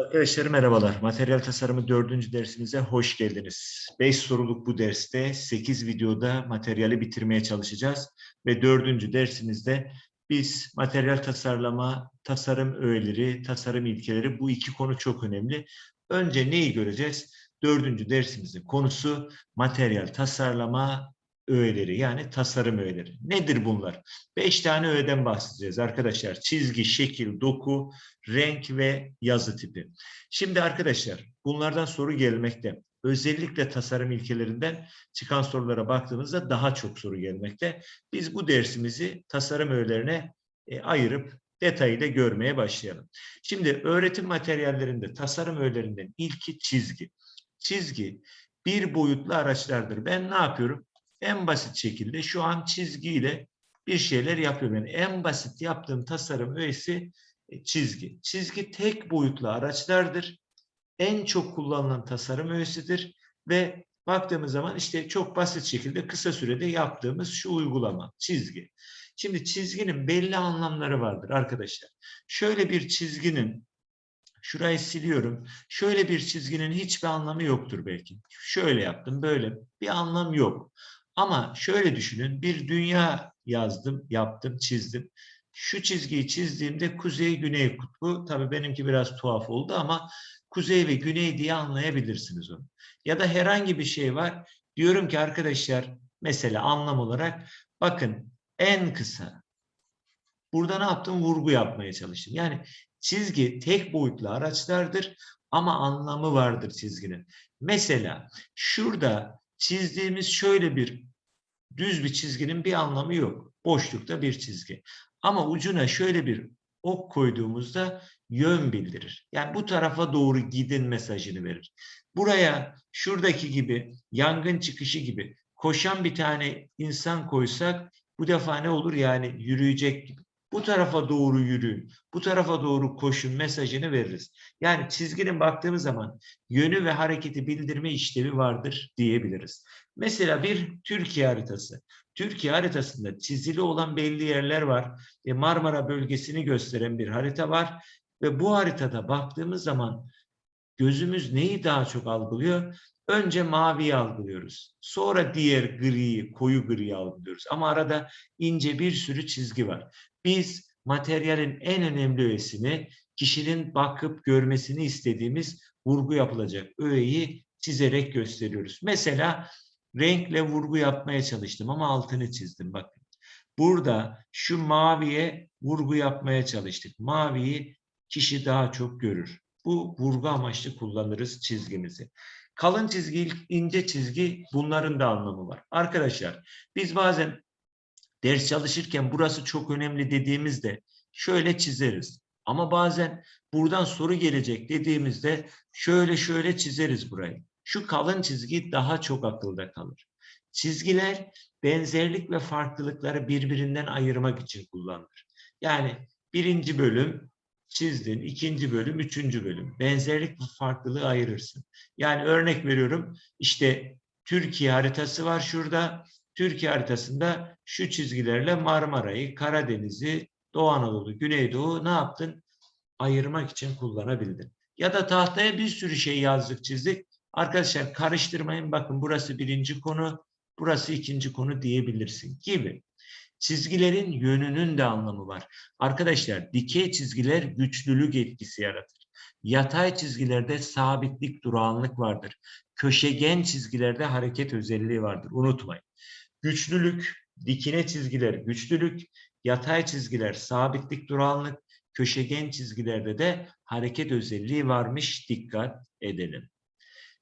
Arkadaşlar merhabalar. Materyal tasarımı dördüncü dersimize hoş geldiniz. Beş soruluk bu derste sekiz videoda materyali bitirmeye çalışacağız. Ve dördüncü dersimizde biz materyal tasarlama, tasarım öğeleri, tasarım ilkeleri bu iki konu çok önemli. Önce neyi göreceğiz? Dördüncü dersimizin konusu materyal tasarlama öğeleri yani tasarım öğeleri. Nedir bunlar? Beş tane öğeden bahsedeceğiz arkadaşlar. Çizgi, şekil, doku, renk ve yazı tipi. Şimdi arkadaşlar bunlardan soru gelmekte. Özellikle tasarım ilkelerinden çıkan sorulara baktığımızda daha çok soru gelmekte. Biz bu dersimizi tasarım öğelerine e, ayırıp detayıyla görmeye başlayalım. Şimdi öğretim materyallerinde tasarım öğelerinden ilki çizgi. Çizgi bir boyutlu araçlardır. Ben ne yapıyorum? En basit şekilde şu an çizgiyle bir şeyler yapıyorum. Yani en basit yaptığım tasarım öğesi e, çizgi. Çizgi tek boyutlu araçlardır. En çok kullanılan tasarım öğesidir ve baktığımız zaman işte çok basit şekilde kısa sürede yaptığımız şu uygulama çizgi. Şimdi çizginin belli anlamları vardır arkadaşlar. Şöyle bir çizginin şurayı siliyorum. Şöyle bir çizginin hiçbir anlamı yoktur belki. Şöyle yaptım, böyle bir anlam yok. Ama şöyle düşünün, bir dünya yazdım, yaptım, çizdim. Şu çizgiyi çizdiğimde kuzey-güney kutbu, tabii benimki biraz tuhaf oldu ama kuzey ve güney diye anlayabilirsiniz onu. Ya da herhangi bir şey var, diyorum ki arkadaşlar, mesela anlam olarak, bakın en kısa, burada ne yaptım? Vurgu yapmaya çalıştım. Yani çizgi tek boyutlu araçlardır ama anlamı vardır çizginin. Mesela şurada çizdiğimiz şöyle bir düz bir çizginin bir anlamı yok. Boşlukta bir çizgi. Ama ucuna şöyle bir ok koyduğumuzda yön bildirir. Yani bu tarafa doğru gidin mesajını verir. Buraya şuradaki gibi yangın çıkışı gibi koşan bir tane insan koysak bu defa ne olur? Yani yürüyecek gibi. Bu tarafa doğru yürüyün, bu tarafa doğru koşun mesajını veririz. Yani çizginin baktığımız zaman yönü ve hareketi bildirme işlevi vardır diyebiliriz. Mesela bir Türkiye haritası. Türkiye haritasında çizili olan belli yerler var. E Marmara bölgesini gösteren bir harita var. Ve bu haritada baktığımız zaman gözümüz neyi daha çok algılıyor? Önce maviyi algılıyoruz. Sonra diğer griyi, koyu griyi algılıyoruz. Ama arada ince bir sürü çizgi var. Biz materyalin en önemli öğesini, kişinin bakıp görmesini istediğimiz vurgu yapılacak öğeyi çizerek gösteriyoruz. Mesela renkle vurgu yapmaya çalıştım ama altını çizdim. Bakın. Burada şu maviye vurgu yapmaya çalıştık. Maviyi kişi daha çok görür. Bu vurgu amaçlı kullanırız çizgimizi. Kalın çizgi, ince çizgi bunların da anlamı var. Arkadaşlar biz bazen ders çalışırken burası çok önemli dediğimizde şöyle çizeriz. Ama bazen buradan soru gelecek dediğimizde şöyle şöyle çizeriz burayı. Şu kalın çizgi daha çok akılda kalır. Çizgiler benzerlik ve farklılıkları birbirinden ayırmak için kullanılır. Yani birinci bölüm çizdin, ikinci bölüm, üçüncü bölüm. Benzerlik ve farklılığı ayırırsın. Yani örnek veriyorum işte Türkiye haritası var şurada. Türkiye haritasında şu çizgilerle Marmara'yı, Karadeniz'i, Doğu Anadolu, Güneydoğu ne yaptın? Ayırmak için kullanabildin. Ya da tahtaya bir sürü şey yazdık, çizdik. Arkadaşlar karıştırmayın. Bakın burası birinci konu, burası ikinci konu diyebilirsin gibi. Çizgilerin yönünün de anlamı var. Arkadaşlar dikey çizgiler güçlülük etkisi yaratır. Yatay çizgilerde sabitlik, durağanlık vardır. Köşegen çizgilerde hareket özelliği vardır. Unutmayın. Güçlülük, dikine çizgiler güçlülük, yatay çizgiler sabitlik, durağanlık, köşegen çizgilerde de hareket özelliği varmış. Dikkat edelim.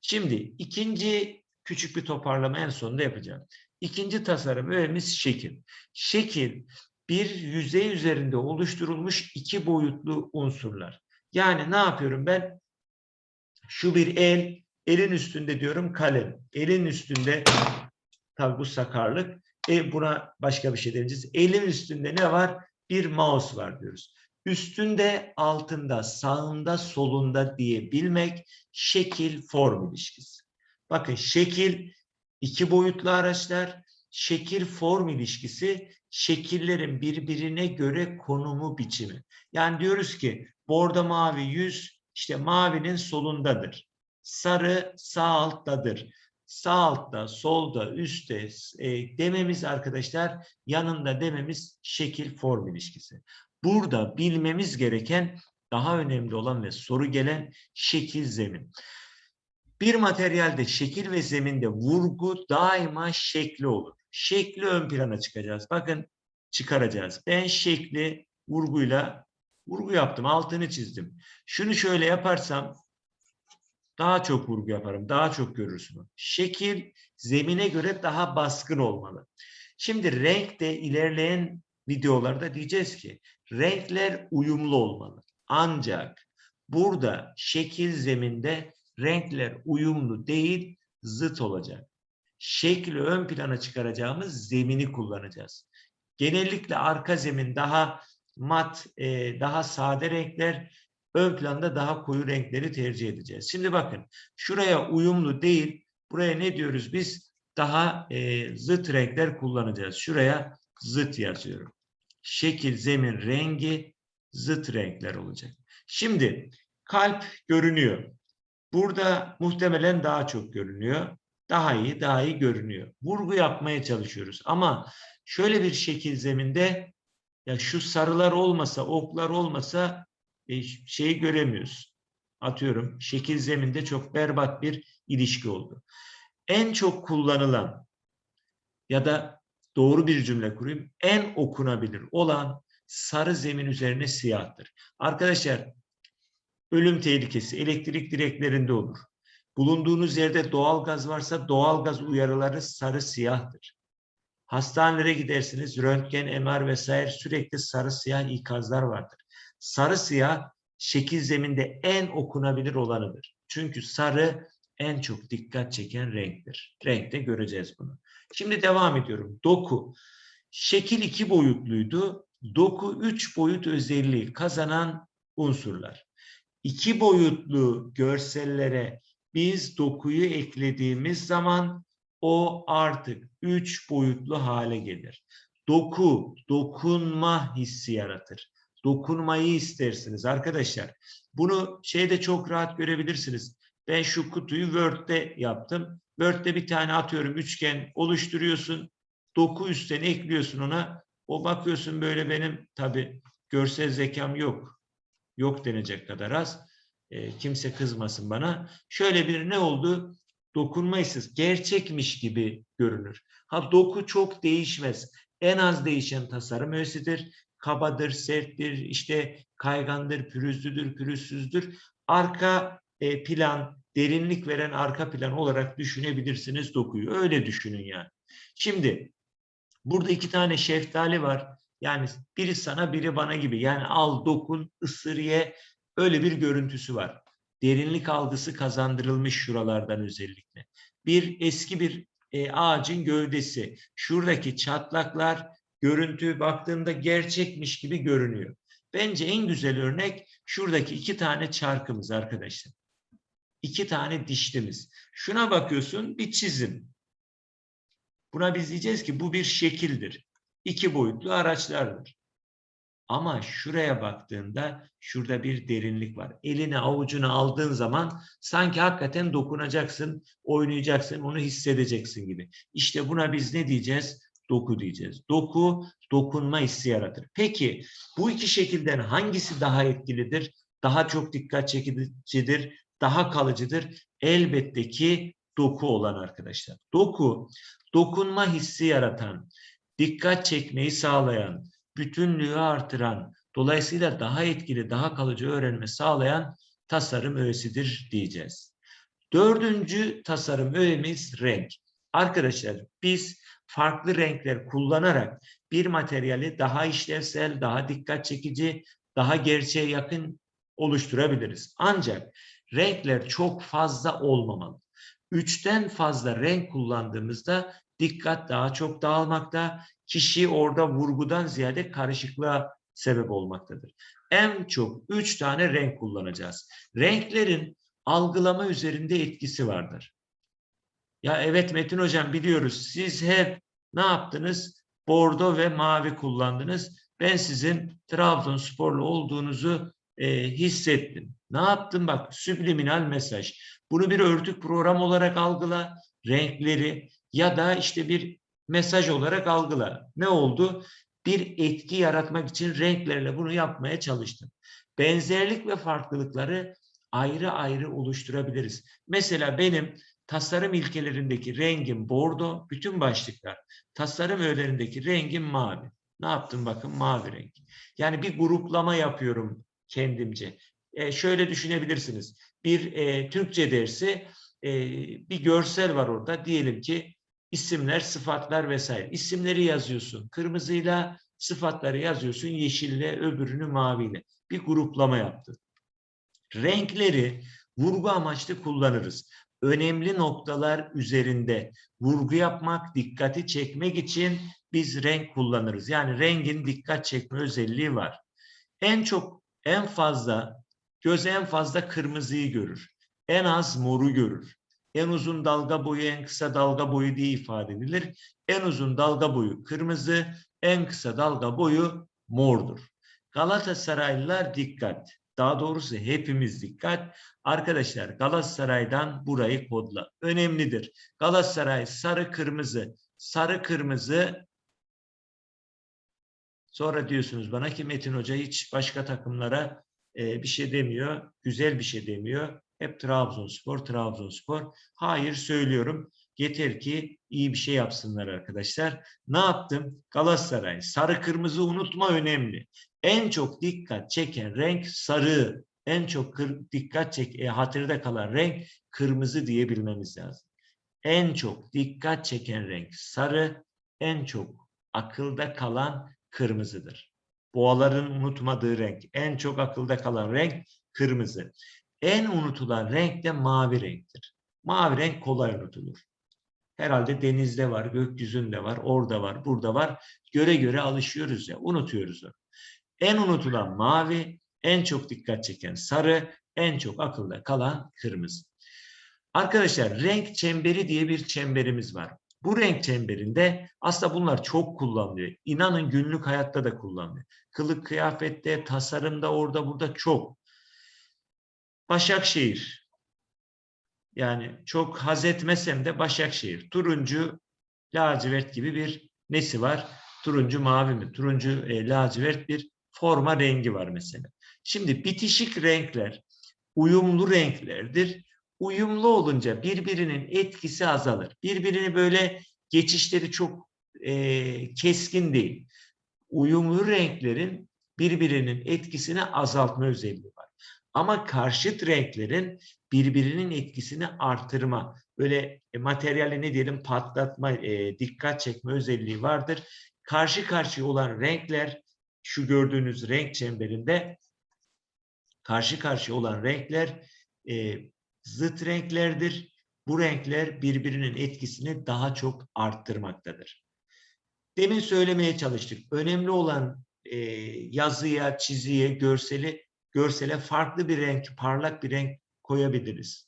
Şimdi ikinci küçük bir toparlama en sonunda yapacağım. İkinci tasarım öğemiz şekil. Şekil bir yüzey üzerinde oluşturulmuş iki boyutlu unsurlar. Yani ne yapıyorum ben? Şu bir el, elin üstünde diyorum kalem. Elin üstünde tabi bu sakarlık. E buna başka bir şey deneyeceğiz. Elin üstünde ne var? Bir mouse var diyoruz. Üstünde, altında, sağında, solunda diyebilmek şekil form ilişkisi. Bakın şekil iki boyutlu araçlar, şekil form ilişkisi şekillerin birbirine göre konumu biçimi. Yani diyoruz ki bordo mavi yüz, İşte mavinin solundadır. Sarı sağ alttadır. Sağ altta, solda, üstte e, dememiz arkadaşlar yanında dememiz şekil form ilişkisi. Burada bilmemiz gereken daha önemli olan ve soru gelen şekil zemin. Bir materyalde şekil ve zeminde vurgu daima şekli olur. Şekli ön plana çıkacağız. Bakın çıkaracağız. Ben şekli vurguyla vurgu yaptım, altını çizdim. Şunu şöyle yaparsam daha çok vurgu yaparım, daha çok görürsünüz. Şekil zemine göre daha baskın olmalı. Şimdi renk de ilerleyen videolarda diyeceğiz ki renkler uyumlu olmalı. Ancak burada şekil zeminde renkler uyumlu değil, zıt olacak. Şekli ön plana çıkaracağımız zemini kullanacağız. Genellikle arka zemin daha mat, e, daha sade renkler, ön planda daha koyu renkleri tercih edeceğiz. Şimdi bakın, şuraya uyumlu değil, buraya ne diyoruz biz? Daha e, zıt renkler kullanacağız. Şuraya zıt yazıyorum. Şekil, zemin, rengi zıt renkler olacak. Şimdi kalp görünüyor. Burada muhtemelen daha çok görünüyor. Daha iyi, daha iyi görünüyor. Vurgu yapmaya çalışıyoruz. Ama şöyle bir şekil zeminde ya şu sarılar olmasa, oklar olmasa e, şeyi göremiyoruz. Atıyorum şekil zeminde çok berbat bir ilişki oldu. En çok kullanılan ya da doğru bir cümle kurayım. En okunabilir olan sarı zemin üzerine siyahtır. Arkadaşlar ölüm tehlikesi elektrik direklerinde olur. Bulunduğunuz yerde doğal gaz varsa doğal gaz uyarıları sarı siyahtır. Hastanelere gidersiniz, röntgen, MR vesaire sürekli sarı siyah ikazlar vardır. Sarı siyah şekil zeminde en okunabilir olanıdır. Çünkü sarı en çok dikkat çeken renktir. Renkte göreceğiz bunu. Şimdi devam ediyorum. Doku. Şekil iki boyutluydu. Doku üç boyut özelliği kazanan unsurlar. İki boyutlu görsellere biz dokuyu eklediğimiz zaman o artık üç boyutlu hale gelir. Doku, dokunma hissi yaratır. Dokunmayı istersiniz arkadaşlar. Bunu şeyde çok rahat görebilirsiniz. Ben şu kutuyu Word'de yaptım. Word'de bir tane atıyorum üçgen oluşturuyorsun. Doku üstten ekliyorsun ona. O bakıyorsun böyle benim tabi görsel zekam yok. Yok denecek kadar az. E, kimse kızmasın bana. Şöyle bir ne oldu? Dokunma gerçekmiş gibi görünür. Ha doku çok değişmez. En az değişen tasarım öğesidir. Kabadır, serttir, işte kaygandır, pürüzlüdür, pürüzsüzdür. Arka e, plan, derinlik veren arka plan olarak düşünebilirsiniz dokuyu. Öyle düşünün yani. Şimdi burada iki tane şeftali var. Yani biri sana biri bana gibi. Yani al, dokun, ısır, ye. Öyle bir görüntüsü var. Derinlik algısı kazandırılmış şuralardan özellikle. Bir eski bir e, ağacın gövdesi. Şuradaki çatlaklar görüntü baktığında gerçekmiş gibi görünüyor. Bence en güzel örnek şuradaki iki tane çarkımız arkadaşlar. İki tane dişlimiz. Şuna bakıyorsun bir çizim. Buna biz diyeceğiz ki bu bir şekildir. İki boyutlu araçlardır. Ama şuraya baktığında şurada bir derinlik var. Elini avucuna aldığın zaman sanki hakikaten dokunacaksın, oynayacaksın, onu hissedeceksin gibi. İşte buna biz ne diyeceğiz? Doku diyeceğiz. Doku, dokunma hissi yaratır. Peki bu iki şekilden hangisi daha etkilidir? Daha çok dikkat çekicidir, daha kalıcıdır? Elbette ki doku olan arkadaşlar. Doku, dokunma hissi yaratan, dikkat çekmeyi sağlayan, bütünlüğü artıran, dolayısıyla daha etkili, daha kalıcı öğrenme sağlayan tasarım öğesidir diyeceğiz. Dördüncü tasarım öğemiz renk. Arkadaşlar biz farklı renkler kullanarak bir materyali daha işlevsel, daha dikkat çekici, daha gerçeğe yakın oluşturabiliriz. Ancak renkler çok fazla olmamalı. Üçten fazla renk kullandığımızda dikkat daha çok dağılmakta, kişi orada vurgudan ziyade karışıklığa sebep olmaktadır. En çok üç tane renk kullanacağız. Renklerin algılama üzerinde etkisi vardır. Ya evet Metin Hocam biliyoruz siz hep ne yaptınız? Bordo ve mavi kullandınız. Ben sizin Trabzonsporlu olduğunuzu e, hissettim. Ne yaptım bak subliminal mesaj. Bunu bir örtük program olarak algıla, renkleri ya da işte bir mesaj olarak algıla. Ne oldu? Bir etki yaratmak için renklerle bunu yapmaya çalıştım. Benzerlik ve farklılıkları ayrı ayrı oluşturabiliriz. Mesela benim tasarım ilkelerindeki rengim bordo, bütün başlıklar. Tasarım öğelerindeki rengim mavi. Ne yaptım bakın mavi renk. Yani bir gruplama yapıyorum kendimce. E, şöyle düşünebilirsiniz. Bir e, Türkçe dersi e, bir görsel var orada. Diyelim ki isimler, sıfatlar vesaire. İsimleri yazıyorsun kırmızıyla, sıfatları yazıyorsun yeşille, öbürünü maviyle. Bir gruplama yaptın. Renkleri vurgu amaçlı kullanırız. Önemli noktalar üzerinde vurgu yapmak, dikkati çekmek için biz renk kullanırız. Yani rengin dikkat çekme özelliği var. En çok, en fazla, göz en fazla kırmızıyı görür. En az moru görür. En uzun dalga boyu, en kısa dalga boyu diye ifade edilir. En uzun dalga boyu kırmızı, en kısa dalga boyu mordur. Galatasaraylılar dikkat. Daha doğrusu hepimiz dikkat. Arkadaşlar Galatasaray'dan burayı kodla. Önemlidir. Galatasaray sarı kırmızı. Sarı kırmızı Sonra diyorsunuz bana ki Metin Hoca hiç başka takımlara e, bir şey demiyor. Güzel bir şey demiyor. Hep Trabzonspor, Trabzonspor. Hayır söylüyorum. Yeter ki iyi bir şey yapsınlar arkadaşlar. Ne yaptım? Galatasaray. Sarı kırmızı unutma önemli. En çok dikkat çeken renk sarı. En çok kır, dikkat çek, e, hatırda kalan renk kırmızı diyebilmemiz lazım. En çok dikkat çeken renk sarı. En çok akılda kalan kırmızıdır. Boğaların unutmadığı renk. En çok akılda kalan renk kırmızı. En unutulan renk de mavi renktir. Mavi renk kolay unutulur. Herhalde denizde var, gökyüzünde var, orada var, burada var. Göre göre alışıyoruz ya, unutuyoruz onu. En unutulan mavi, en çok dikkat çeken sarı, en çok akılda kalan kırmızı. Arkadaşlar renk çemberi diye bir çemberimiz var. Bu renk çemberinde aslında bunlar çok kullanılıyor. İnanın günlük hayatta da kullanılıyor. Kılık kıyafette, tasarımda, orada burada çok. Başakşehir. Yani çok haz etmesem de Başakşehir. Turuncu, lacivert gibi bir nesi var? Turuncu mavi mi? Turuncu e, lacivert bir forma rengi var mesela. Şimdi bitişik renkler uyumlu renklerdir. Uyumlu olunca birbirinin etkisi azalır. Birbirini böyle geçişleri çok e, keskin değil. Uyumlu renklerin birbirinin etkisini azaltma özelliği. Ama karşıt renklerin birbirinin etkisini artırma, böyle e, materyali ne diyelim patlatma, e, dikkat çekme özelliği vardır. Karşı karşıya olan renkler, şu gördüğünüz renk çemberinde karşı karşıya olan renkler e, zıt renklerdir. Bu renkler birbirinin etkisini daha çok arttırmaktadır. Demin söylemeye çalıştık. Önemli olan e, yazıya, çiziye, görseli, görsele farklı bir renk, parlak bir renk koyabiliriz.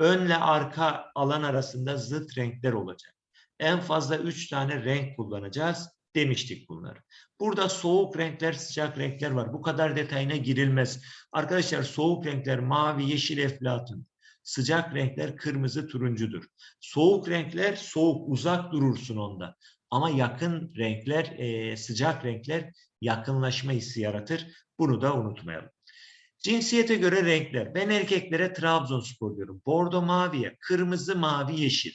Önle arka alan arasında zıt renkler olacak. En fazla üç tane renk kullanacağız demiştik bunları. Burada soğuk renkler, sıcak renkler var. Bu kadar detayına girilmez. Arkadaşlar soğuk renkler mavi, yeşil, eflatun. Sıcak renkler kırmızı, turuncudur. Soğuk renkler soğuk, uzak durursun onda. Ama yakın renkler, sıcak renkler yakınlaşma hissi yaratır. Bunu da unutmayalım. Cinsiyete göre renkler. Ben erkeklere Trabzonspor diyorum. Bordo maviye, kırmızı, mavi, yeşil.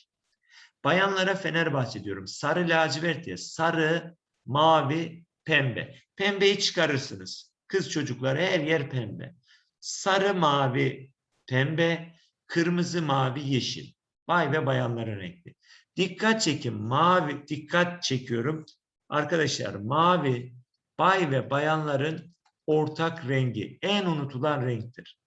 Bayanlara Fenerbahçe diyorum. Sarı lacivert diye. Sarı, mavi, pembe. Pembeyi çıkarırsınız. Kız çocukları her yer pembe. Sarı, mavi, pembe. Kırmızı, mavi, yeşil. Bay ve bayanların renkli. Dikkat çekin. Mavi, dikkat çekiyorum. Arkadaşlar mavi, bay ve bayanların ortak rengi. En unutulan renktir.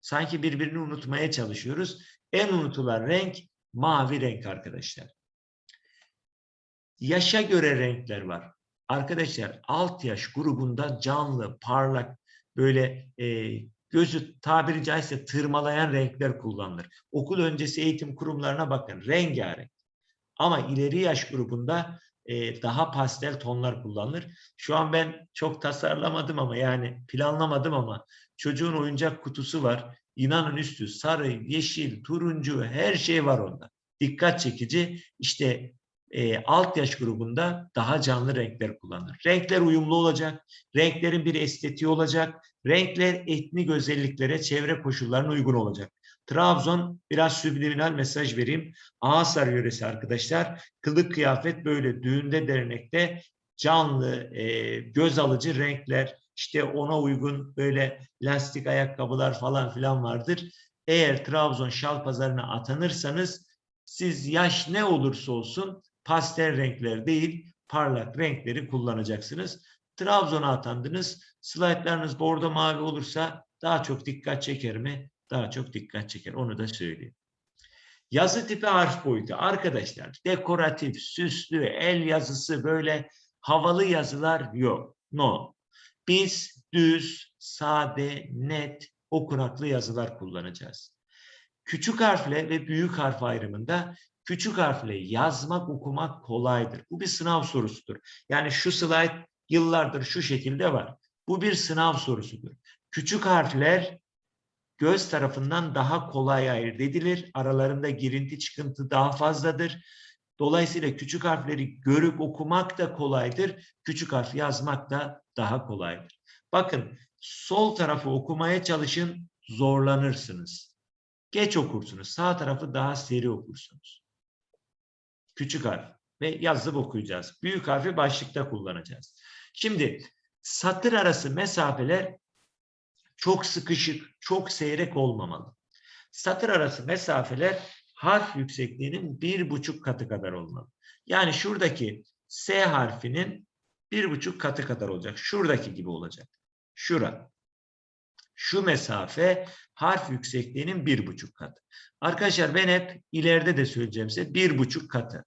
Sanki birbirini unutmaya çalışıyoruz. En unutulan renk mavi renk arkadaşlar. Yaşa göre renkler var. Arkadaşlar alt yaş grubunda canlı, parlak, böyle e, gözü tabiri caizse tırmalayan renkler kullanılır. Okul öncesi eğitim kurumlarına bakın rengarenk. Ama ileri yaş grubunda e, daha pastel tonlar kullanılır. Şu an ben çok tasarlamadım ama yani planlamadım ama çocuğun oyuncak kutusu var. İnanın üstü sarı, yeşil, turuncu her şey var onda. Dikkat çekici. İşte e, alt yaş grubunda daha canlı renkler kullanır. Renkler uyumlu olacak. Renklerin bir estetiği olacak. Renkler etnik özelliklere, çevre koşullarına uygun olacak. Trabzon biraz subliminal mesaj vereyim. Ağasar yöresi arkadaşlar. Kılık kıyafet böyle düğünde dernekte canlı, e, göz alıcı renkler, işte ona uygun böyle lastik ayakkabılar falan filan vardır. Eğer Trabzon şal pazarına atanırsanız siz yaş ne olursa olsun pastel renkler değil parlak renkleri kullanacaksınız. Trabzon'a atandınız. Slaytlarınız bordo mavi olursa daha çok dikkat çeker mi? Daha çok dikkat çeker. Onu da söyleyeyim. Yazı tipi harf boyutu. Arkadaşlar dekoratif, süslü, el yazısı böyle havalı yazılar yok. No. Biz düz, sade, net, okunaklı yazılar kullanacağız. Küçük harfle ve büyük harf ayrımında küçük harfle yazmak, okumak kolaydır. Bu bir sınav sorusudur. Yani şu slide yıllardır şu şekilde var. Bu bir sınav sorusudur. Küçük harfler göz tarafından daha kolay ayırt edilir. Aralarında girinti çıkıntı daha fazladır. Dolayısıyla küçük harfleri görüp okumak da kolaydır. Küçük harf yazmak da daha kolaydır. Bakın sol tarafı okumaya çalışın zorlanırsınız. Geç okursunuz. Sağ tarafı daha seri okursunuz. Küçük harf ve yazıp okuyacağız. Büyük harfi başlıkta kullanacağız. Şimdi satır arası mesafeler çok sıkışık, çok seyrek olmamalı. Satır arası mesafeler harf yüksekliğinin bir buçuk katı kadar olmalı. Yani şuradaki S harfinin bir buçuk katı kadar olacak. Şuradaki gibi olacak. Şura. Şu mesafe harf yüksekliğinin bir buçuk katı. Arkadaşlar ben hep ileride de söyleyeceğim size bir buçuk katı.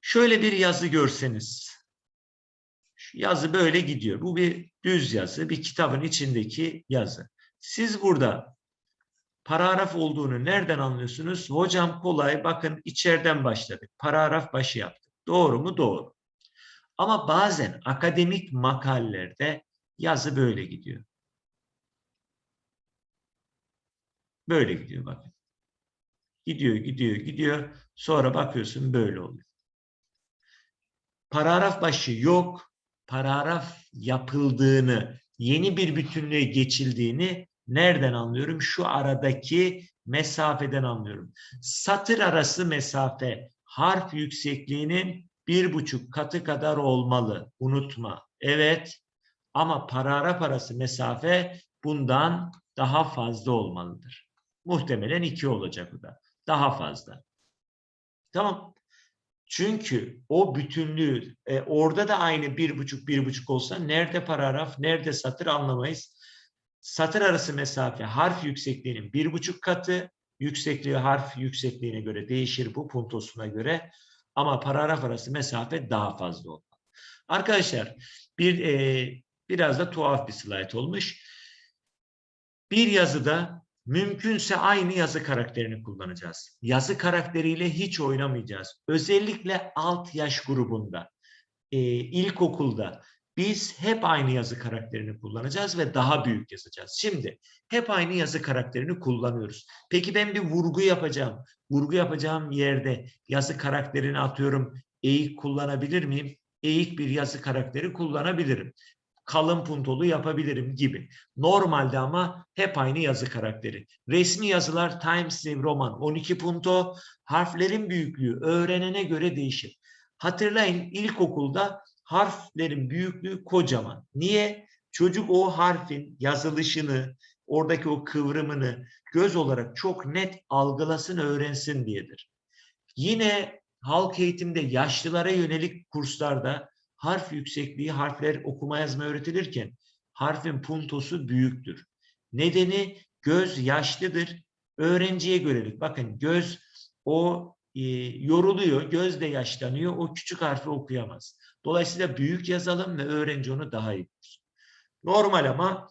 Şöyle bir yazı görseniz. Yazı böyle gidiyor. Bu bir düz yazı, bir kitabın içindeki yazı. Siz burada paragraf olduğunu nereden anlıyorsunuz? Hocam kolay bakın içeriden başladık. Paragraf başı yaptık. Doğru mu? Doğru. Ama bazen akademik makalelerde yazı böyle gidiyor. Böyle gidiyor bakın. Gidiyor, gidiyor, gidiyor. Sonra bakıyorsun böyle oluyor. Paragraf başı yok. Paragraf yapıldığını, yeni bir bütünlüğe geçildiğini nereden anlıyorum? Şu aradaki mesafeden anlıyorum. Satır arası mesafe harf yüksekliğinin bir buçuk katı kadar olmalı. Unutma. Evet. Ama paragraf arası mesafe bundan daha fazla olmalıdır. Muhtemelen iki olacak bu da. Daha fazla. Tamam. Çünkü o bütünlüğü e, orada da aynı bir buçuk bir buçuk olsa nerede paragraf nerede satır anlamayız. Satır arası mesafe harf yüksekliğinin bir buçuk katı yüksekliği harf yüksekliğine göre değişir bu puntosuna göre ama paragraf arası mesafe daha fazla olmalı. Arkadaşlar bir e, biraz da tuhaf bir slide olmuş. Bir yazıda mümkünse aynı yazı karakterini kullanacağız. Yazı karakteriyle hiç oynamayacağız. Özellikle alt yaş grubunda, e, ilkokulda biz hep aynı yazı karakterini kullanacağız ve daha büyük yazacağız. Şimdi hep aynı yazı karakterini kullanıyoruz. Peki ben bir vurgu yapacağım. Vurgu yapacağım yerde yazı karakterini atıyorum. Eğik kullanabilir miyim? Eğik bir yazı karakteri kullanabilirim kalın puntolu yapabilirim gibi. Normalde ama hep aynı yazı karakteri. Resmi yazılar Times New Roman 12 punto, harflerin büyüklüğü öğrenene göre değişir. Hatırlayın ilkokulda harflerin büyüklüğü kocaman. Niye? Çocuk o harfin yazılışını, oradaki o kıvrımını göz olarak çok net algılasın, öğrensin diyedir. Yine halk eğitimde yaşlılara yönelik kurslarda harf yüksekliği, harfler okuma yazma öğretilirken harfin puntosu büyüktür. Nedeni göz yaşlıdır. Öğrenciye görelik. Bakın göz o e, yoruluyor, göz de yaşlanıyor. O küçük harfi okuyamaz. Dolayısıyla büyük yazalım ve öğrenci onu daha iyi bulur. Normal ama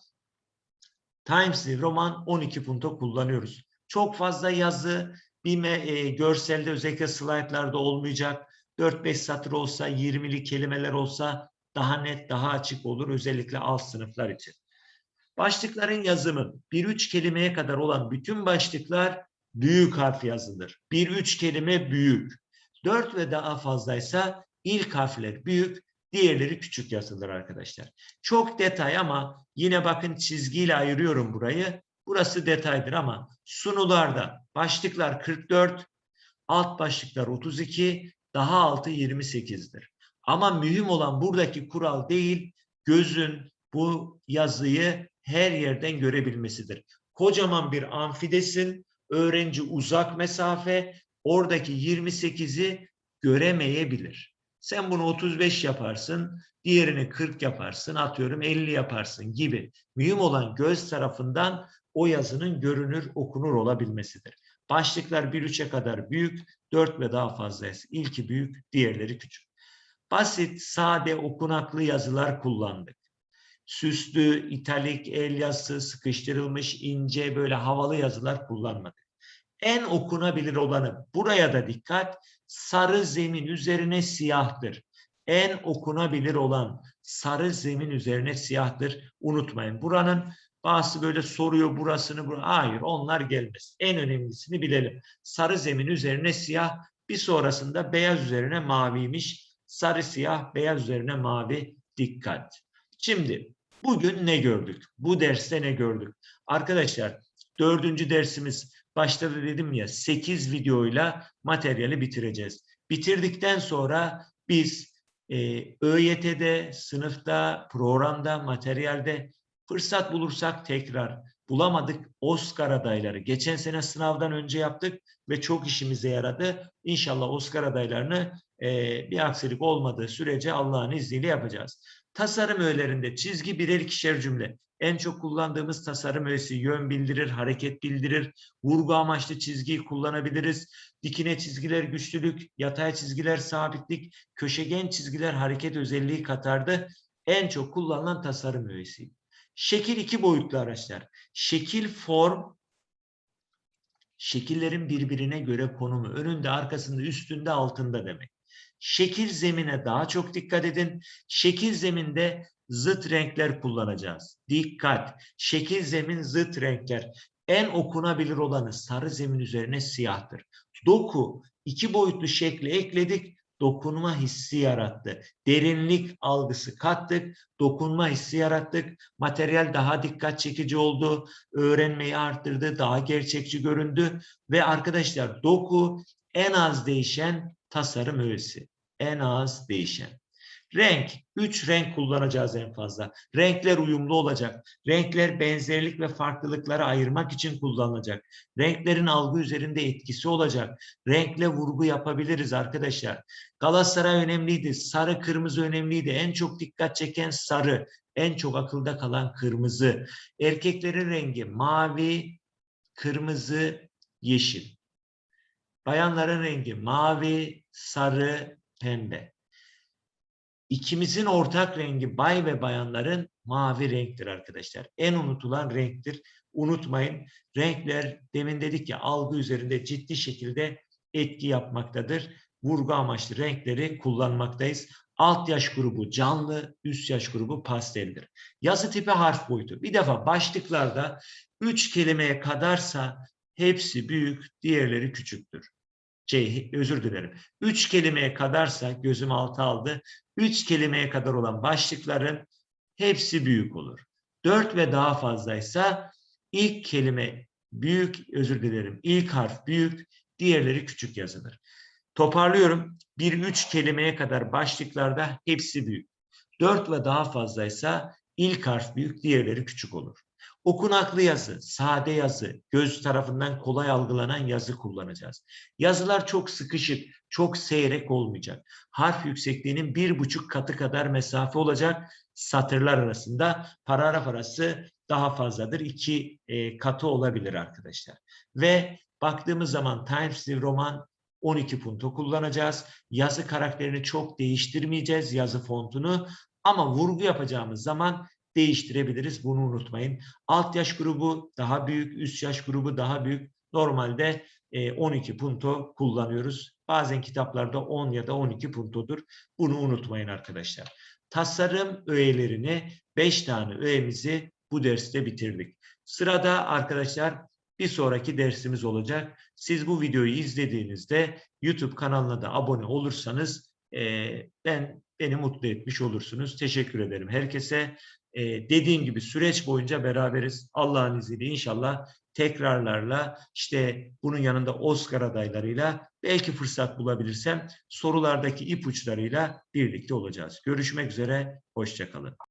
Times New Roman 12 punto kullanıyoruz. Çok fazla yazı, bir e, görselde özellikle slaytlarda olmayacak. 4-5 satır olsa, 20'li kelimeler olsa daha net, daha açık olur. Özellikle alt sınıflar için. Başlıkların yazımı bir üç kelimeye kadar olan bütün başlıklar büyük harf yazılır. Bir üç kelime büyük. Dört ve daha fazlaysa ilk harfler büyük, diğerleri küçük yazılır arkadaşlar. Çok detay ama yine bakın çizgiyle ayırıyorum burayı. Burası detaydır ama sunularda başlıklar 44, alt başlıklar 32, daha altı 28'dir. Ama mühim olan buradaki kural değil, gözün bu yazıyı her yerden görebilmesidir. Kocaman bir amfidesin, öğrenci uzak mesafe, oradaki 28'i göremeyebilir. Sen bunu 35 yaparsın, diğerini 40 yaparsın, atıyorum 50 yaparsın gibi. Mühim olan göz tarafından o yazının görünür, okunur olabilmesidir. Başlıklar 1-3'e kadar büyük, 4 ve daha fazlaysa ilki büyük, diğerleri küçük. Basit, sade, okunaklı yazılar kullandık. Süslü, italik, el yazısı, sıkıştırılmış, ince, böyle havalı yazılar kullanmadık. En okunabilir olanı, buraya da dikkat, sarı zemin üzerine siyahtır. En okunabilir olan sarı zemin üzerine siyahtır. Unutmayın. Buranın bazısı böyle soruyor burasını. Bur Hayır onlar gelmez. En önemlisini bilelim. Sarı zemin üzerine siyah. Bir sonrasında beyaz üzerine maviymiş. Sarı siyah, beyaz üzerine mavi. Dikkat. Şimdi bugün ne gördük? Bu derste ne gördük? Arkadaşlar dördüncü dersimiz başta da dedim ya 8 videoyla materyali bitireceğiz. Bitirdikten sonra biz e, ÖYT'de, sınıfta, programda, materyalde fırsat bulursak tekrar bulamadık Oscar adayları. Geçen sene sınavdan önce yaptık ve çok işimize yaradı. İnşallah Oscar adaylarını e, bir aksilik olmadığı sürece Allah'ın izniyle yapacağız. Tasarım öğelerinde çizgi birer ikişer cümle. En çok kullandığımız tasarım öğesi yön bildirir, hareket bildirir, vurgu amaçlı çizgiyi kullanabiliriz. Dikine çizgiler güçlülük, yatay çizgiler sabitlik, köşegen çizgiler hareket özelliği katardı. En çok kullanılan tasarım öğesi. Şekil iki boyutlu araçlar. Şekil form, şekillerin birbirine göre konumu önünde, arkasında, üstünde, altında demek. Şekil zemine daha çok dikkat edin. Şekil zeminde zıt renkler kullanacağız. Dikkat! Şekil zemin zıt renkler. En okunabilir olanı sarı zemin üzerine siyahtır. Doku iki boyutlu şekli ekledik. Dokunma hissi yarattı. Derinlik algısı kattık. Dokunma hissi yarattık. Materyal daha dikkat çekici oldu. Öğrenmeyi arttırdı. Daha gerçekçi göründü. Ve arkadaşlar doku en az değişen tasarım öğesi. En az değişen. Renk, üç renk kullanacağız en fazla. Renkler uyumlu olacak. Renkler benzerlik ve farklılıkları ayırmak için kullanılacak. Renklerin algı üzerinde etkisi olacak. Renkle vurgu yapabiliriz arkadaşlar. Galatasaray önemliydi. Sarı, kırmızı önemliydi. En çok dikkat çeken sarı. En çok akılda kalan kırmızı. Erkeklerin rengi mavi, kırmızı, yeşil. Bayanların rengi mavi, sarı, pembe. İkimizin ortak rengi bay ve bayanların mavi renktir arkadaşlar. En unutulan renktir. Unutmayın renkler demin dedik ya algı üzerinde ciddi şekilde etki yapmaktadır. Vurgu amaçlı renkleri kullanmaktayız. Alt yaş grubu canlı, üst yaş grubu pasteldir. Yazı tipi harf boyutu. Bir defa başlıklarda üç kelimeye kadarsa hepsi büyük, diğerleri küçüktür şey özür dilerim. Üç kelimeye kadarsa gözüm altı aldı. Üç kelimeye kadar olan başlıkların hepsi büyük olur. Dört ve daha fazlaysa ilk kelime büyük, özür dilerim, ilk harf büyük, diğerleri küçük yazılır. Toparlıyorum. Bir üç kelimeye kadar başlıklarda hepsi büyük. Dört ve daha fazlaysa ilk harf büyük, diğerleri küçük olur. Okunaklı yazı, sade yazı, göz tarafından kolay algılanan yazı kullanacağız. Yazılar çok sıkışık, çok seyrek olmayacak. Harf yüksekliğinin bir buçuk katı kadar mesafe olacak satırlar arasında. Paragraf arası daha fazladır. iki e, katı olabilir arkadaşlar. Ve baktığımız zaman Times New Roman 12 punto kullanacağız. Yazı karakterini çok değiştirmeyeceğiz, yazı fontunu. Ama vurgu yapacağımız zaman değiştirebiliriz. Bunu unutmayın. Alt yaş grubu daha büyük, üst yaş grubu daha büyük. Normalde 12 e, punto kullanıyoruz. Bazen kitaplarda 10 ya da 12 puntodur. Bunu unutmayın arkadaşlar. Tasarım öğelerini 5 tane öğemizi bu dersi de bitirdik. Sırada arkadaşlar bir sonraki dersimiz olacak. Siz bu videoyu izlediğinizde YouTube kanalına da abone olursanız eee, ben beni mutlu etmiş olursunuz. Teşekkür ederim herkese. Eee, dediğim gibi süreç boyunca beraberiz. Allah'ın izniyle inşallah tekrarlarla işte bunun yanında Oscar adaylarıyla belki fırsat bulabilirsem sorulardaki ipuçlarıyla birlikte olacağız. Görüşmek üzere, hoşçakalın.